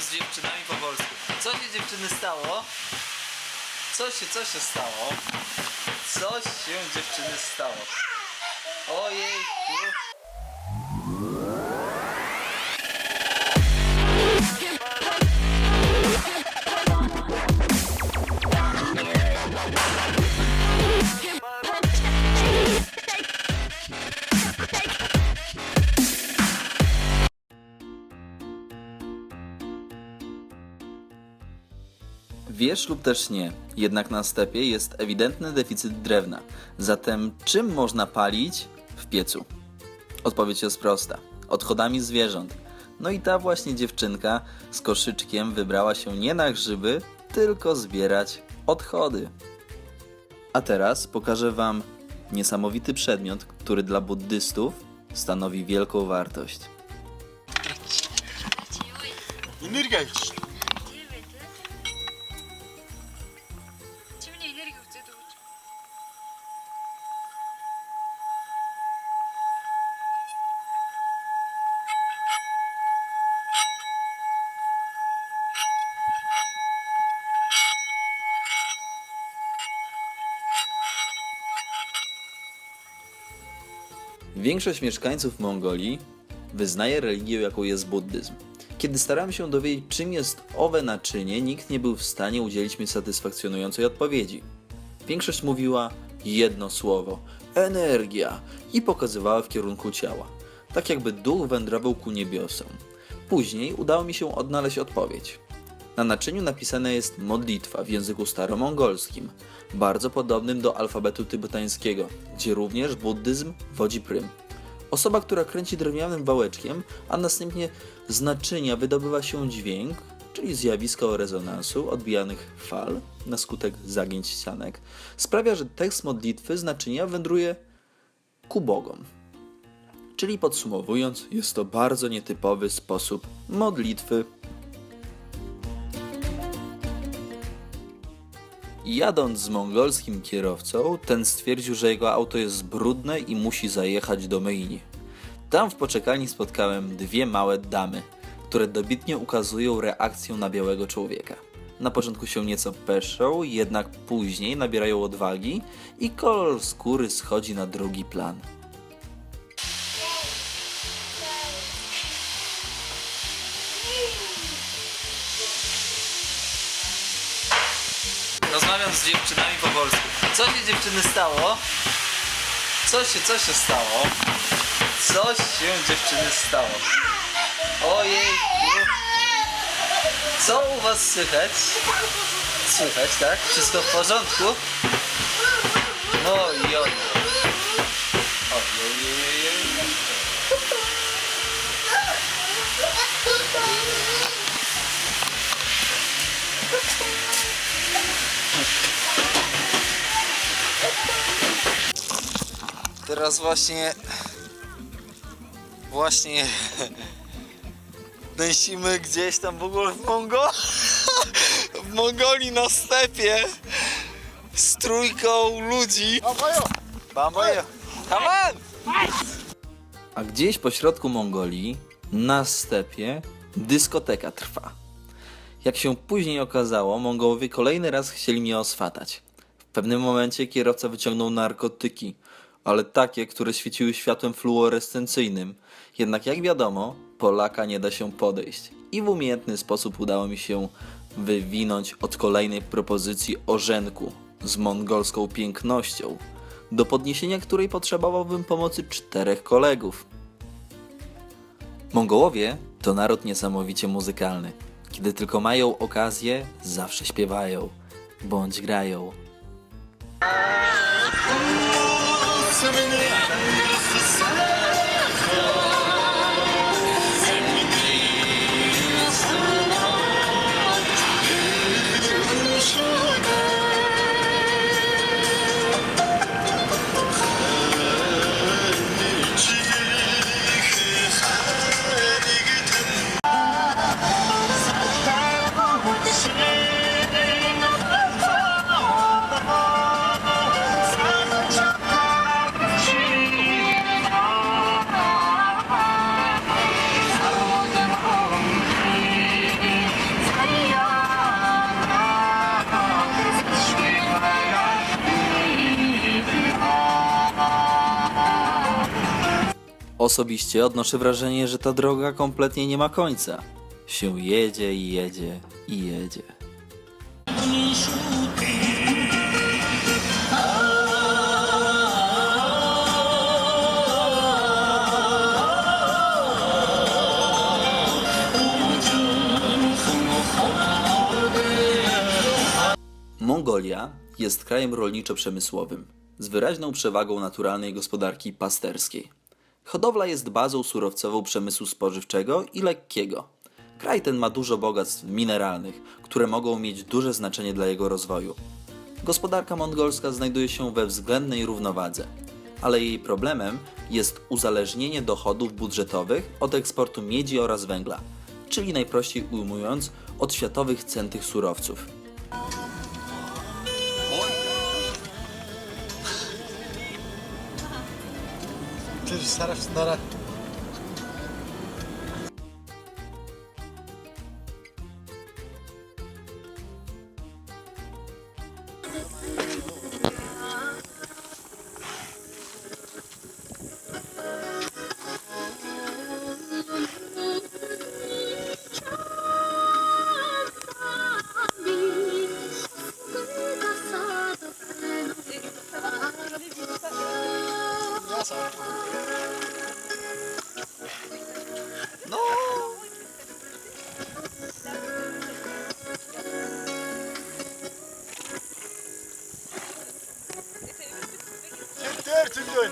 z dziewczynami po polsku. Co się dziewczyny stało? Co się, co się stało? Co się dziewczyny stało? Ojejku. Wiesz lub też nie, jednak na stepie jest ewidentny deficyt drewna. Zatem czym można palić w piecu? Odpowiedź jest prosta. Odchodami zwierząt. No i ta właśnie dziewczynka z koszyczkiem wybrała się nie na grzyby, tylko zbierać odchody. A teraz pokażę Wam niesamowity przedmiot, który dla buddystów stanowi wielką wartość. Energia Większość mieszkańców Mongolii wyznaje religię, jaką jest buddyzm. Kiedy starałem się dowiedzieć, czym jest owe naczynie, nikt nie był w stanie udzielić mi satysfakcjonującej odpowiedzi. Większość mówiła jedno słowo energia i pokazywała w kierunku ciała, tak jakby duch wędrował ku niebiosom. Później udało mi się odnaleźć odpowiedź. Na naczyniu napisana jest modlitwa w języku staromongolskim, bardzo podobnym do alfabetu tybetańskiego, gdzie również buddyzm wodzi prym. Osoba, która kręci drewnianym wałeczkiem, a następnie z naczynia wydobywa się dźwięk, czyli zjawisko rezonansu odbijanych fal na skutek zagięć ścianek, sprawia, że tekst modlitwy z naczynia wędruje ku bogom. Czyli podsumowując, jest to bardzo nietypowy sposób modlitwy Jadąc z mongolskim kierowcą, ten stwierdził, że jego auto jest brudne i musi zajechać do myjni. Tam w poczekalni spotkałem dwie małe damy, które dobitnie ukazują reakcję na białego człowieka. Na początku się nieco peszą, jednak później nabierają odwagi i kolor skóry schodzi na drugi plan. Z dziewczynami po polsku. Co się dziewczyny stało? Co się, co się stało? Co się dziewczyny stało? Ojejku. Co u was słychać? Słychać, tak? Wszystko w porządku? No i oj. Ojej. Teraz właśnie właśnie nęsimy gdzieś tam w ogóle w Mongo w Mongolii na stepie z trójką ludzi. Bambojo! Come on! A gdzieś po środku Mongolii na stepie dyskoteka trwa. Jak się później okazało, Mongołowie kolejny raz chcieli mnie oswatać. W pewnym momencie kierowca wyciągnął narkotyki, ale takie, które świeciły światłem fluorescencyjnym. Jednak jak wiadomo, Polaka nie da się podejść. I w umiejętny sposób udało mi się wywinąć od kolejnej propozycji orzenku z mongolską pięknością, do podniesienia której potrzebowałbym pomocy czterech kolegów. Mongołowie to naród niesamowicie muzykalny. Kiedy tylko mają okazję, zawsze śpiewają bądź grają. seviniyor. Osobiście odnoszę wrażenie, że ta droga kompletnie nie ma końca. Się jedzie i jedzie i jedzie. Mongolia jest krajem rolniczo-przemysłowym z wyraźną przewagą naturalnej gospodarki pasterskiej. Hodowla jest bazą surowcową przemysłu spożywczego i lekkiego. Kraj ten ma dużo bogactw mineralnych, które mogą mieć duże znaczenie dla jego rozwoju. Gospodarka mongolska znajduje się we względnej równowadze, ale jej problemem jest uzależnienie dochodów budżetowych od eksportu miedzi oraz węgla, czyli najprościej ujmując od światowych cen tych surowców. Getir taraflara. Tır.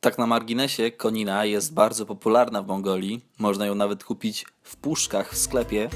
Tak na marginesie, konina jest bardzo popularna w Mongolii. Można ją nawet kupić w puszkach w sklepie.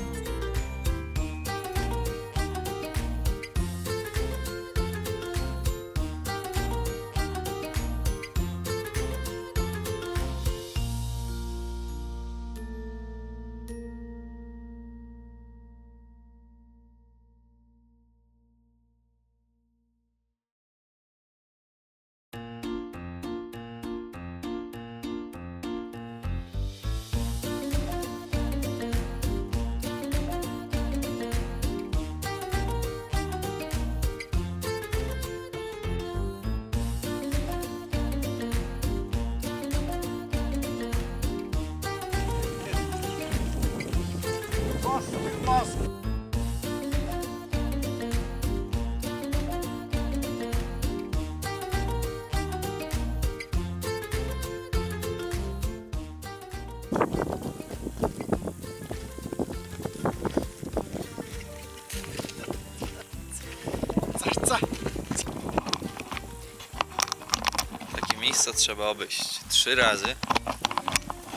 Takie miejsca trzeba obejść trzy razy,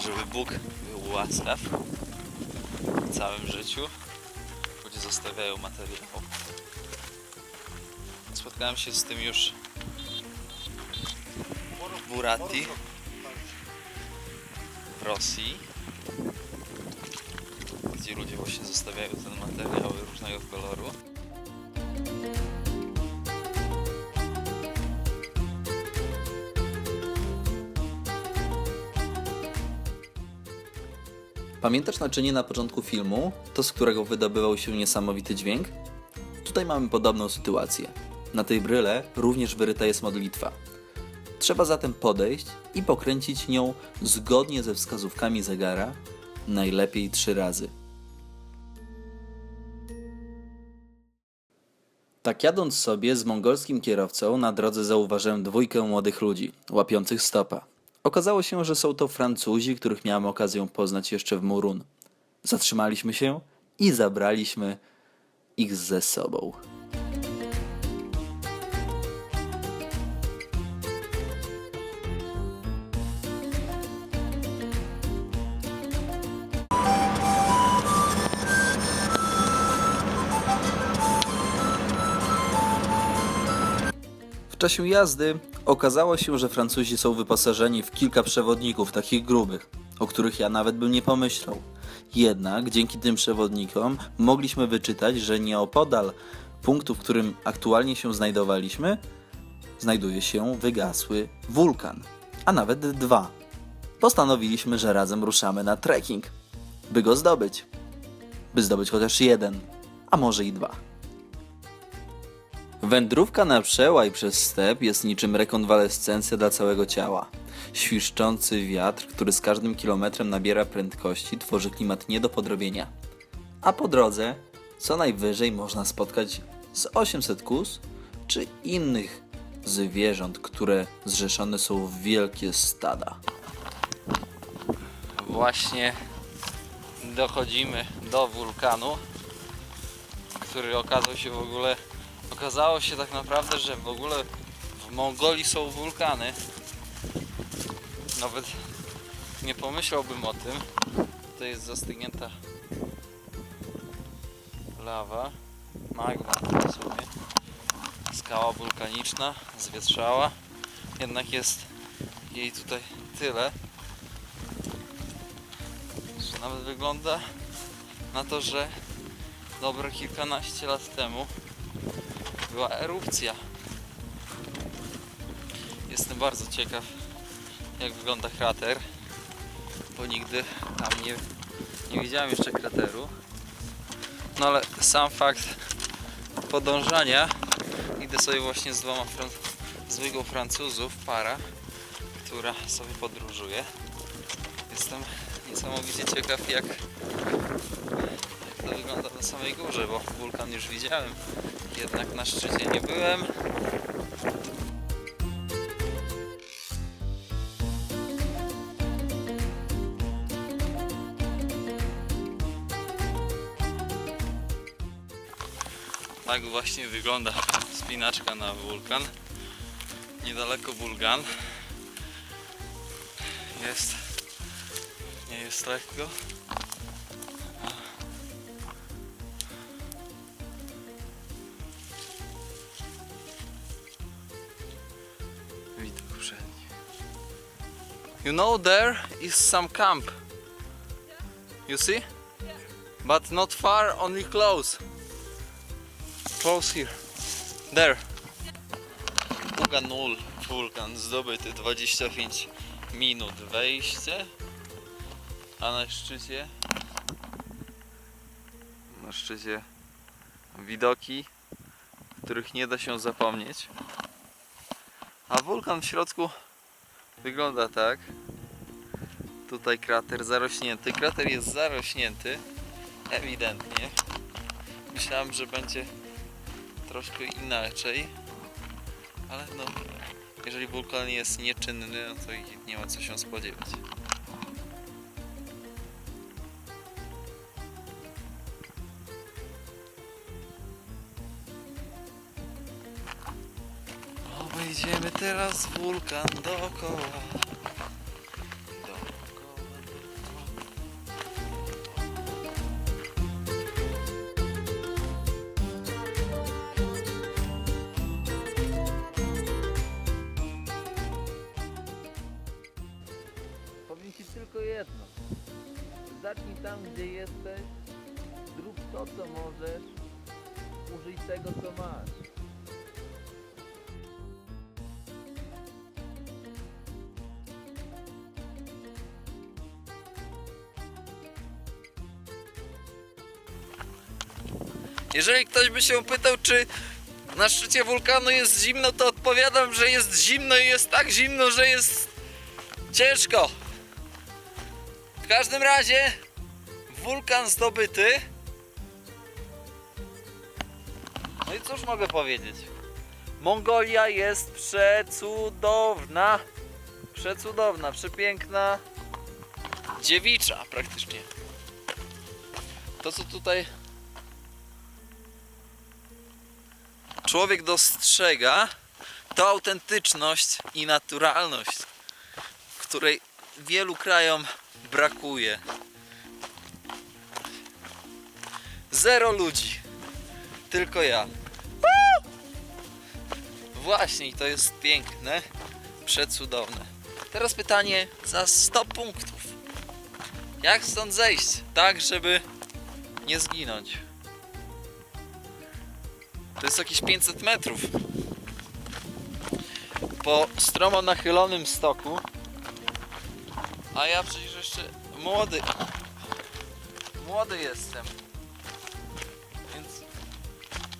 żeby Bóg był łaskaw całym życiu. Ludzie zostawiają materiał. Spotkałem się z tym już w Burati, w Rosji, gdzie ludzie właśnie zostawiają ten materiał różnego koloru. Pamiętasz naczynie na początku filmu, to z którego wydobywał się niesamowity dźwięk? Tutaj mamy podobną sytuację. Na tej bryle również wyryta jest modlitwa. Trzeba zatem podejść i pokręcić nią zgodnie ze wskazówkami zegara, najlepiej trzy razy. Tak jadąc sobie z mongolskim kierowcą na drodze zauważyłem dwójkę młodych ludzi, łapiących stopa. Okazało się, że są to Francuzi, których miałem okazję poznać jeszcze w Murun. Zatrzymaliśmy się i zabraliśmy ich ze sobą. Czasie jazdy okazało się, że Francuzi są wyposażeni w kilka przewodników takich grubych, o których ja nawet bym nie pomyślał. Jednak dzięki tym przewodnikom mogliśmy wyczytać, że nieopodal punktu, w którym aktualnie się znajdowaliśmy, znajduje się wygasły wulkan, a nawet dwa. Postanowiliśmy, że razem ruszamy na trekking, by go zdobyć. By zdobyć chociaż jeden. a może i dwa. Wędrówka na przełaj przez step jest niczym rekonwalescencja dla całego ciała. Świszczący wiatr, który z każdym kilometrem nabiera prędkości, tworzy klimat nie do podrobienia. A po drodze co najwyżej można spotkać z 800 kus czy innych zwierząt, które zrzeszone są w wielkie stada. Właśnie dochodzimy do wulkanu, który okazał się w ogóle. Okazało się tak naprawdę, że w ogóle w Mongolii są wulkany. Nawet nie pomyślałbym o tym. To jest zastygnięta lawa, magma w sumie. Skała wulkaniczna, zwietrzała. Jednak jest jej tutaj tyle, że nawet wygląda na to, że dobre kilkanaście lat temu była erupcja. Jestem bardzo ciekaw, jak wygląda krater, bo nigdy tam nie, nie widziałem jeszcze krateru. No ale sam fakt podążania, idę sobie właśnie z dwoma fran- z dwójką Francuzów, para, która sobie podróżuje. Jestem niesamowicie ciekaw jak, na samej górze, bo wulkan już widziałem, jednak na szczycie nie byłem. Tak właśnie wygląda spinaczka na wulkan. Niedaleko wulkan. Jest nie jest lekko. You know there is some camp. You see? But not far, only close. Close here. There. Uganul wulkan zdobyty 25 minut wejście. A na szczycie na szczycie widoki, których nie da się zapomnieć. A wulkan w środku wygląda tak. Tutaj krater zarośnięty. Krater jest zarośnięty, ewidentnie. Myślałem, że będzie troszkę inaczej, ale no, jeżeli wulkan jest nieczynny, no to nie ma co się spodziewać. Obejdziemy teraz wulkan dookoła. Powiem Ci tylko jedno. Zacznij tam, gdzie jesteś, zrób to, co możesz, użyj tego, co masz. Jeżeli ktoś by się pytał, czy na szczycie wulkanu jest zimno, to odpowiadam, że jest zimno i jest tak zimno, że jest ciężko. W każdym razie wulkan zdobyty. No i cóż mogę powiedzieć? Mongolia jest przecudowna. Przecudowna, przepiękna. Dziewicza praktycznie. To co tutaj człowiek dostrzega, to autentyczność i naturalność, której wielu krajom brakuje. Zero ludzi, tylko ja. Właśnie, to jest piękne, przecudowne. Teraz pytanie za 100 punktów. Jak stąd zejść, tak żeby nie zginąć? To jest jakieś 500 metrów. Po stromo nachylonym stoku. A ja przecież jeszcze młody. Młody jestem. Więc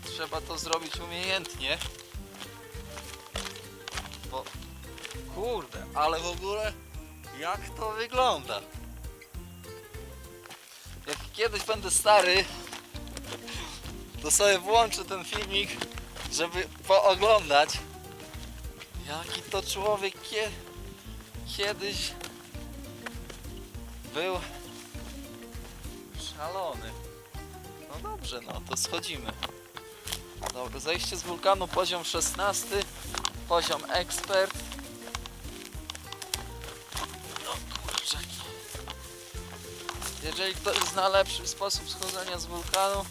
trzeba to zrobić umiejętnie. Bo kurde, ale w ogóle jak to wygląda? Jak kiedyś będę stary, to sobie włączę ten filmik, żeby pooglądać jaki to człowiek kie, kiedyś był szalony. No dobrze, no to schodzimy. Dobra, zejście z wulkanu, poziom 16, poziom ekspert. No kurczę. Jeżeli ktoś zna lepszy sposób schodzenia z wulkanu,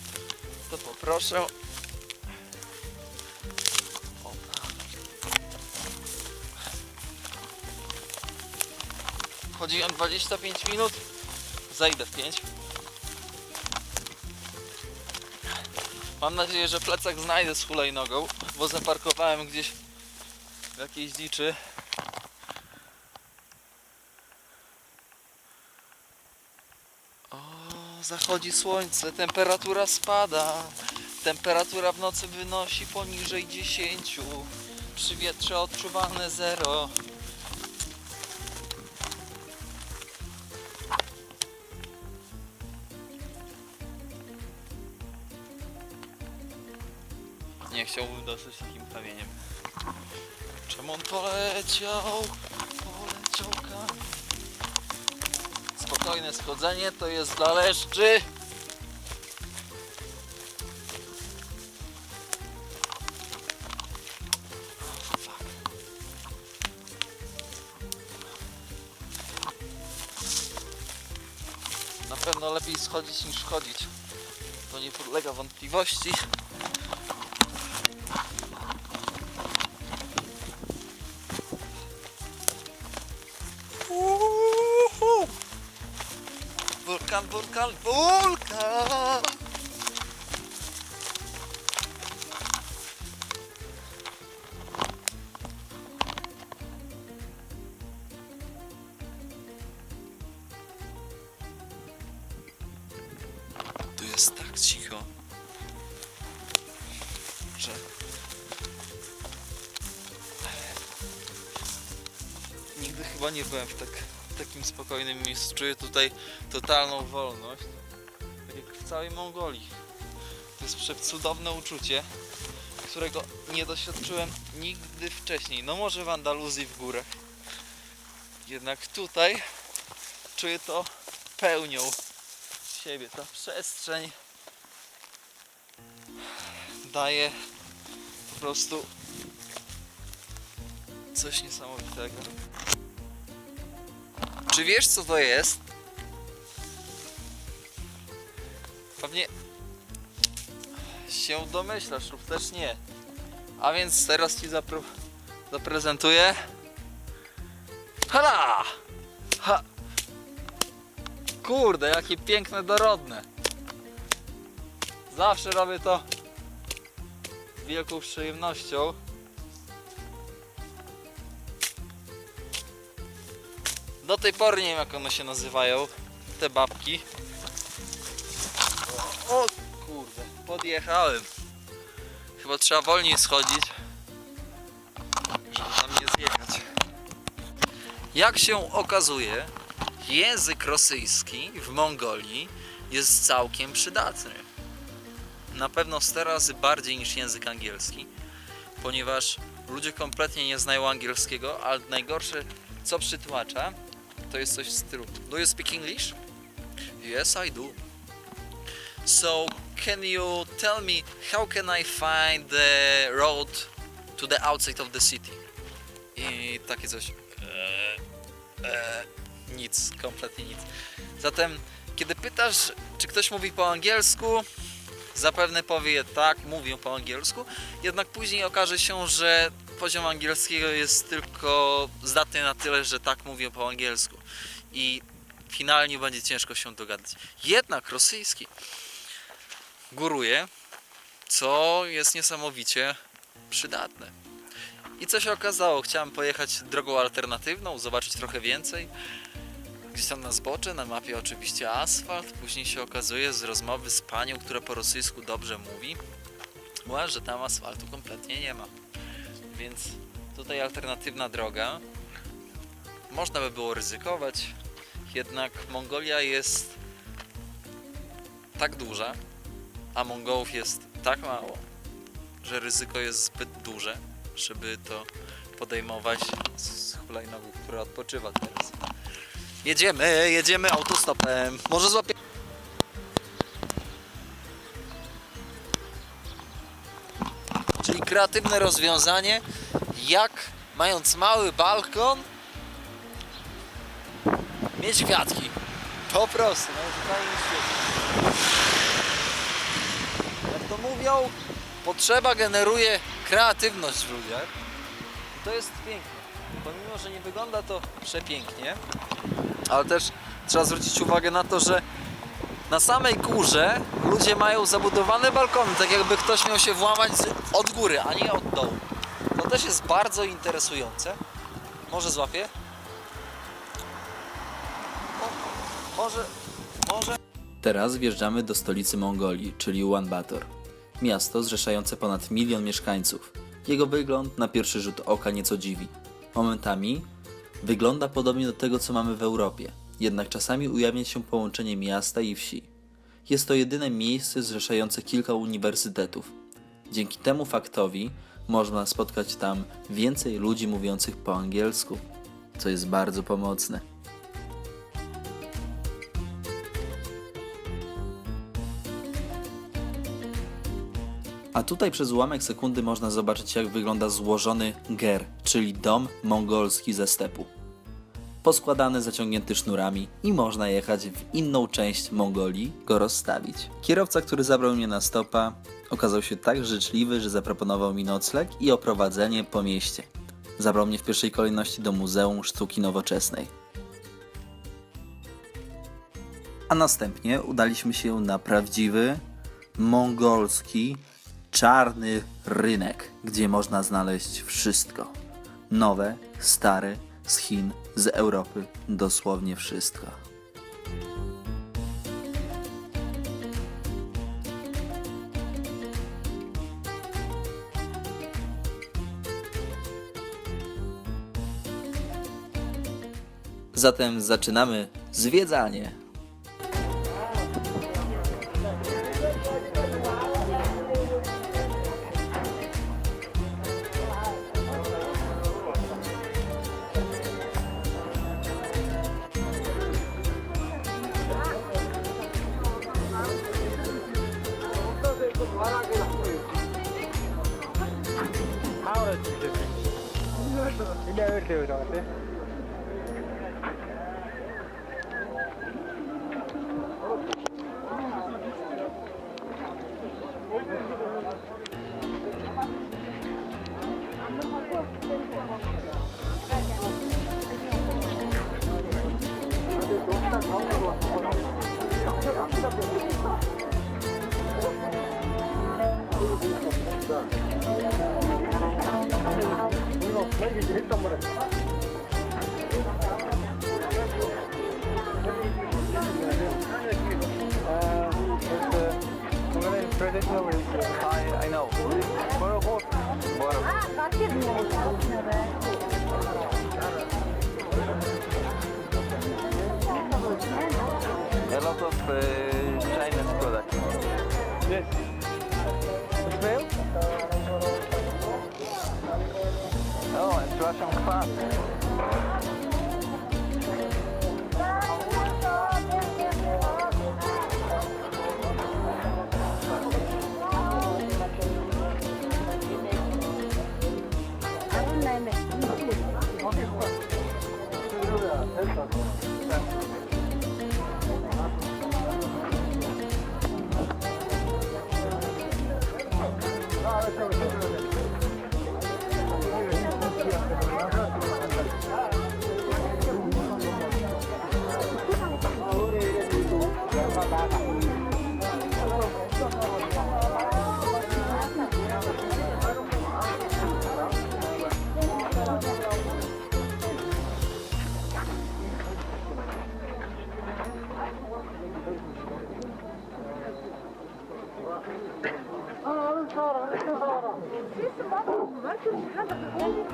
to poproszę. Opa. Chodziłem 25 minut, zejdę w 5. Mam nadzieję, że plecak znajdę z hulajnogą, bo zaparkowałem gdzieś w jakiejś dziczy. O, zachodzi słońce, temperatura spada. Temperatura w nocy wynosi poniżej 10. Przy wietrze odczuwalne 0. Nie chciałbym dostać takim kamieniem. Czemu on poleciał? Spokojne schodzenie to jest dla leszczy. Na pewno lepiej schodzić niż chodzić. To nie podlega wątpliwości. Wulkan, wulkan! Tu jest tak cicho, że nigdy chyba nie byłem w tak, takim spokojnym miejscu. Czuję tutaj totalną wolność. Tak jak w całej Mongolii. To jest przecudowne uczucie, którego nie doświadczyłem nigdy wcześniej. No może w Andaluzji w górach. Jednak tutaj czuję to pełnią siebie. Ta przestrzeń daje po prostu coś niesamowitego. Czy wiesz co to jest? Pewnie się domyślasz lub też nie. A więc teraz ci zapro- zaprezentuję. Hala! Ha! Kurde, jakie piękne, dorodne. Zawsze robię to z wielką przyjemnością. Do tej pory nie wiem jak one się nazywają, te babki. O kurde, podjechałem. Chyba trzeba wolniej schodzić, żeby tam nie zjechać. Jak się okazuje, język rosyjski w Mongolii jest całkiem przydatny. Na pewno 100 razy bardziej niż język angielski, ponieważ ludzie kompletnie nie znają angielskiego, ale najgorsze co przytłacza, to jest coś w stylu Do you speak English? Yes, I do. So, can you tell me how can I find the road to the outside of the city? I takie coś. Eee, eee, nic, kompletnie nic. Zatem, kiedy pytasz, czy ktoś mówi po angielsku, zapewne powie tak, mówią po angielsku, jednak później okaże się, że poziom angielskiego jest tylko zdatny na tyle, że tak mówią po angielsku. I finalnie będzie ciężko się dogadać. Jednak rosyjski góruje, co jest niesamowicie przydatne. I co się okazało? Chciałem pojechać drogą alternatywną, zobaczyć trochę więcej. Gdzieś tam na zbocze, na mapie oczywiście asfalt. Później się okazuje z rozmowy z panią, która po rosyjsku dobrze mówi, że tam asfaltu kompletnie nie ma. Więc tutaj alternatywna droga. Można by było ryzykować, jednak Mongolia jest tak duża, a Mongołów jest tak mało, że ryzyko jest zbyt duże, żeby to podejmować z hulajnogą, która odpoczywa teraz. Jedziemy, jedziemy autostopem. Może złapie... Czyli kreatywne rozwiązanie, jak mając mały balkon, mieć kwiatki. Po prostu, najzupełniej w świecie. Jak to mówią, potrzeba generuje kreatywność w ludziach. I to jest piękne. Pomimo, że nie wygląda to przepięknie, ale też trzeba zwrócić uwagę na to, że na samej górze ludzie mają zabudowane balkony, tak jakby ktoś miał się włamać od góry, a nie od dołu. To też jest bardzo interesujące. Może złapię? O, może, może. Teraz wjeżdżamy do stolicy Mongolii, czyli Ulaanbaatar. Miasto zrzeszające ponad milion mieszkańców. Jego wygląd na pierwszy rzut oka nieco dziwi. Momentami wygląda podobnie do tego, co mamy w Europie, jednak czasami ujawnia się połączenie miasta i wsi. Jest to jedyne miejsce zrzeszające kilka uniwersytetów. Dzięki temu faktowi można spotkać tam więcej ludzi mówiących po angielsku, co jest bardzo pomocne. A tutaj przez ułamek sekundy można zobaczyć jak wygląda złożony ger, czyli dom mongolski ze stepu. Poskładany, zaciągnięty sznurami i można jechać w inną część Mongolii, go rozstawić. Kierowca, który zabrał mnie na stopa, okazał się tak życzliwy, że zaproponował mi nocleg i oprowadzenie po mieście. Zabrał mnie w pierwszej kolejności do Muzeum Sztuki Nowoczesnej. A następnie udaliśmy się na prawdziwy, mongolski, czarny rynek, gdzie można znaleźć wszystko. Nowe, stare, z Chin, z Europy, dosłownie wszystko. Zatem zaczynamy zwiedzanie. 얼마나 준비됐어요? 1년 동안 1년 이렇게 저한테? A lot of uh, Chinese products. Yes. Smell? Oh, and Russian kvass.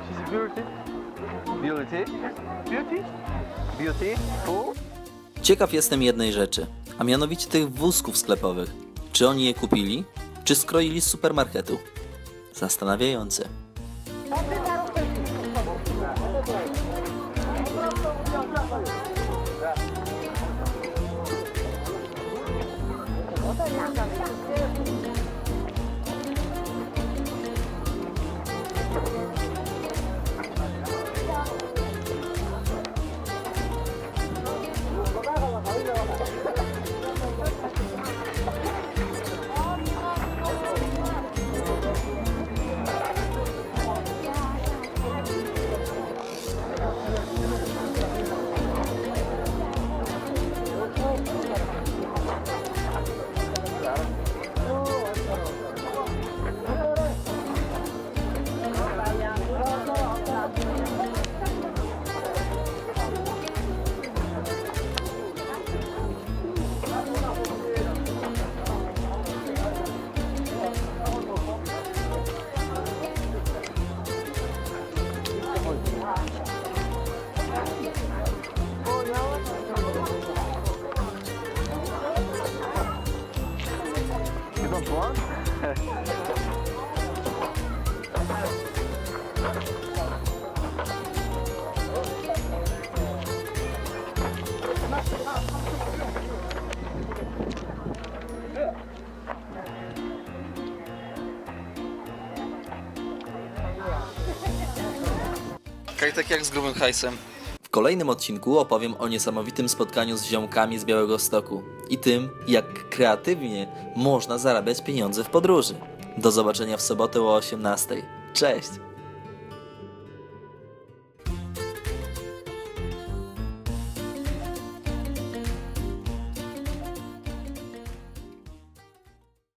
She's beauty. Beauty. Beauty. Beauty. Cool. Ciekaw jestem jednej rzeczy a mianowicie tych wózków sklepowych. Czy oni je kupili, czy skroili z supermarketu? Zastanawiające. Jak z grubym hajsem. W kolejnym odcinku opowiem o niesamowitym spotkaniu z ziomkami z Białego Stoku i tym, jak kreatywnie można zarabiać pieniądze w podróży. Do zobaczenia w sobotę o 18. Cześć!